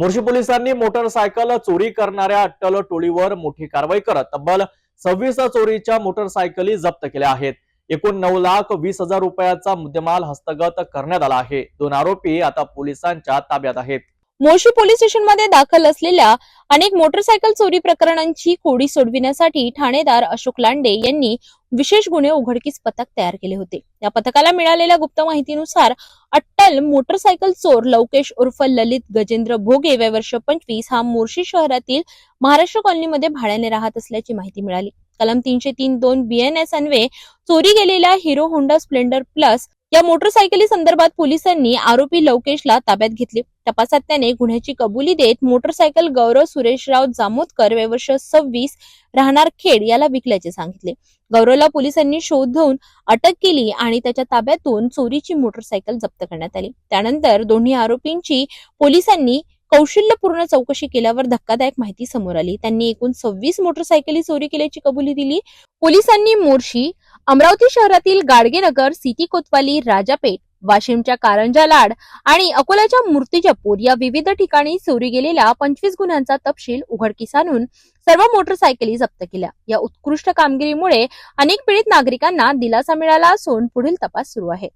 मोर्शी पोलिसांनी मोटरसायकल चोरी करणाऱ्या अट्टल टोळीवर मोठी कारवाई करत तब्बल सव्वीस चोरीच्या मोटरसायकली जप्त केल्या आहेत. एकूण नऊ लाख वीस हजार रुपयाचा मुद्देमाल हस्तगत करण्यात आला आहे. दोन आरोपी आता पोलिसांच्या ताब्यात आहेत. मोर्शी पोलीस स्टेशनमध्ये दाखल असलेल्या अनेक मोटरसायकल चोरी प्रकरणांची कोडी सोडविण्यासाठी ठाणेदार अशोक लांडे यांनी विशेष गुन्हे उघडकीस पथक तयार केले होते. या पथकाला मिळालेल्या गुप्त माहितीनुसार अट्टल मोटरसायकल चोर लवकेश उर्फ ललित गजेंद्र भोगे वय वर्ष पंचवीस हा मोर्शी शहरातील महाराष्ट्र कॉलनीमध्ये भाड्याने राहत असल्याची माहिती मिळाली. कलम तीनशे तीन दोन बीएनएस अन्वे चोरी गेलेल्या हिरो होंडा स्प्लेंडर प्लस या मोटरसायकली संदर्भात पोलिसांनी आरोपी लवकेशला ताब्यात घेतले. तपासात त्याने गुन्ह्याची कबुली देत मोटरसायकल गौरव सुरेशराव जामोदकर वय वर्ष सव्वीस राहणार खेड याला विकल्याचे सांगितले. गौरवला पोलिसांनी शोधून अटक केली आणि त्याच्या ताब्यातून चोरीची मोटरसायकल जप्त करण्यात आली. त्यानंतर दोन्ही आरोपींची पोलिसांनी कौशल्यपूर्ण चौकशी केल्यावर धक्कादायक माहिती समोर आली. त्यांनी एकूण सव्वीस मोटरसायकली चोरी केल्याची कबुली दिली. पोलिसांनी मोर्शी अमरावती शहरातील गाडगेनगर सिटी कोतवाली राजापेठ वाशिमच्या कारंजा लाड आणि अकोल्याच्या मूर्तिजापूर या विविध ठिकाणी चोरी गेलेल्या पंचवीस गुन्ह्यांचा तपशील उघडकीस आणून सर्व मोटरसायकली जप्त केल्या. या उत्कृष्ट कामगिरीमुळे अनेक पीडित नागरिकांना दिलासा मिळाला असून पुढील तपास सुरू आहे.